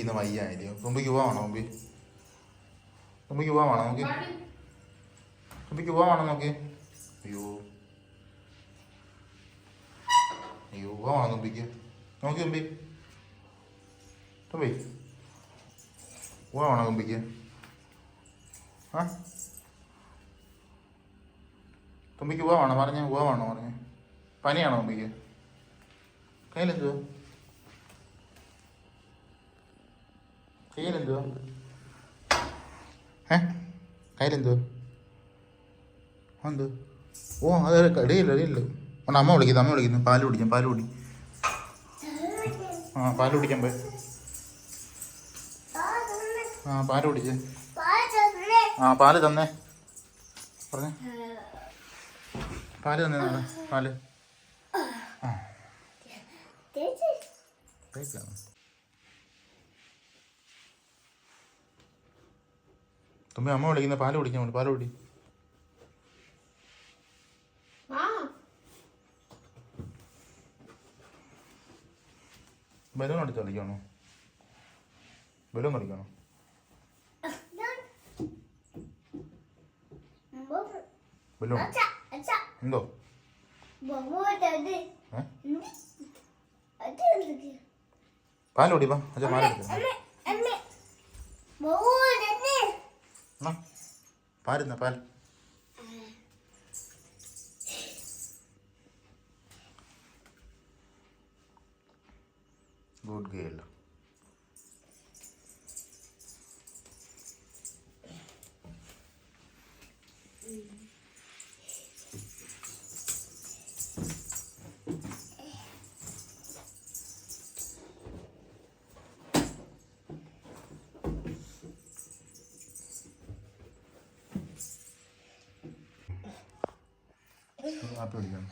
ഇന്ന് വയ്യായിരിക്കും തുമ്പിക്ക് പോവാണോ തുമ്പി? തുമ്പിക്ക് പോവാണോ നോക്കി തുമ്പിക്ക് പോവാണോ നോക്കി അയ്യോ. അയ്യോ പോവാണോ തുമ്പിക്ക്? നോക്കി തുമ്പി. തുമ്പി. പോവാണോ തുമ്പിക്ക്? ആ? തുമ്പിക്ക് പോവാണോ? പറഞ്ഞ് പോവാണോ പറഞ്ഞ്? പനിയാണോ തുമ്പിക്ക്? കയ്യിലെന്തുവാ? കയ്യിലെന്തുവാ? ഏ? കയ്യിലെന്തുവാ? എന്തു? ഓ അത് ഇടയില്ല ഇടയില്ല ഉണ്ട് അമ്മ വിളിക്കുന്നു അമ്മ വിളിക്കുന്നു. പാൽ കുടിക്കാം പാൽ കുടി. ആ പാൽ കുടിക്കാൻ പോയി. ആ പാൽ കുടിച്ചേ ആ പാൽ തന്നേ. പറഞ്ഞേ. പാൽ തന്നെ നാളെ പാൽ. ആ. കഴിക്കാം തുമ്പി അമ്മ വിളിക്കുന്ന. പാൽ കുടിക്കാൻ വേണ്ടി. പാൽ കുടി. ബലൂൺ അടിച്ച് കളിക്കണോ ബലൂൺ കളിക്കണോ ബലൂൺ. എന്തോ? പാൽ കുടിപ്പാ. അച്ഛാ പാൽ കുടിക്കാം. എന്നാ പാരുന്ന പാൽ ഗുഡ് ഗേൾ കുടിക്കണം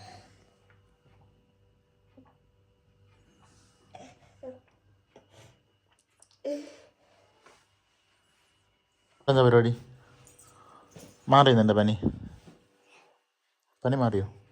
എന്താ പരിപാടി? മാറിയെന്നെ പനി? പനി മാറിയോ?